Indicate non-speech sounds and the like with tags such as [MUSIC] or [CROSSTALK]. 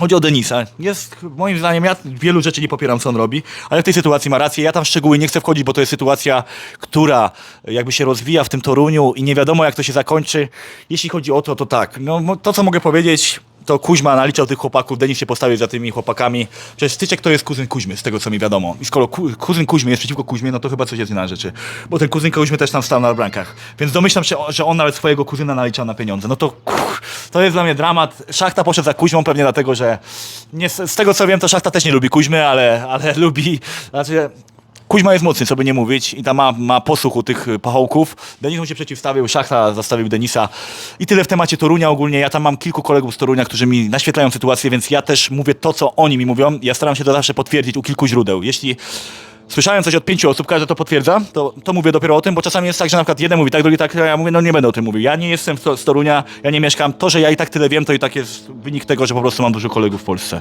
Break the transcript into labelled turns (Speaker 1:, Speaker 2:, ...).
Speaker 1: Chodzi o Denisa. Jest, moim zdaniem, ja wielu rzeczy nie popieram, co on robi, ale w tej sytuacji ma rację. Ja tam w szczegóły nie chcę wchodzić, bo to jest sytuacja, która jakby się rozwija w tym Toruniu i nie wiadomo, jak to się zakończy. Jeśli chodzi o to, to tak. No, to, co mogę powiedzieć, to Kuźma naliczał tych chłopaków, Denis się postawił za tymi chłopakami. Przecież Styczek to jest kuzyn Kuźmy, z tego co mi wiadomo. I skoro ku, kuzyn Kuźmy jest przeciwko Kuźmie, no to chyba coś jest inna rzeczy. Bo ten kuzyn Kuźmy też tam stał na brankach. Więc domyślam się, że on nawet swojego kuzyna naliczał na pieniądze. No to to jest dla mnie dramat. Szachta poszedł za Kuźmą pewnie dlatego, że nie, z tego co wiem, to Szachta też nie lubi Kuźmy, ale, ale [LAUGHS] lubi, znaczy Kuźma jest mocny, co by nie mówić i tam ma, ma posłuch u tych pachołków. Denis mu się przeciwstawił, Szachta zastawił Denisa. I tyle w temacie Torunia ogólnie. Ja tam mam kilku kolegów z Torunia, którzy mi naświetlają sytuację, więc ja też mówię to, co oni mi mówią. Ja staram się to zawsze potwierdzić u kilku źródeł. Jeśli słyszałem coś od pięciu osób, każdy to potwierdza, to, to mówię dopiero o tym, bo czasami jest tak, że na przykład jeden mówi tak, drugi tak, a ja mówię, no nie będę o tym mówił. Ja nie jestem z z Torunia, ja nie mieszkam. To, że ja i tak tyle wiem, to i tak jest wynik tego, że po prostu mam dużo kolegów w Polsce.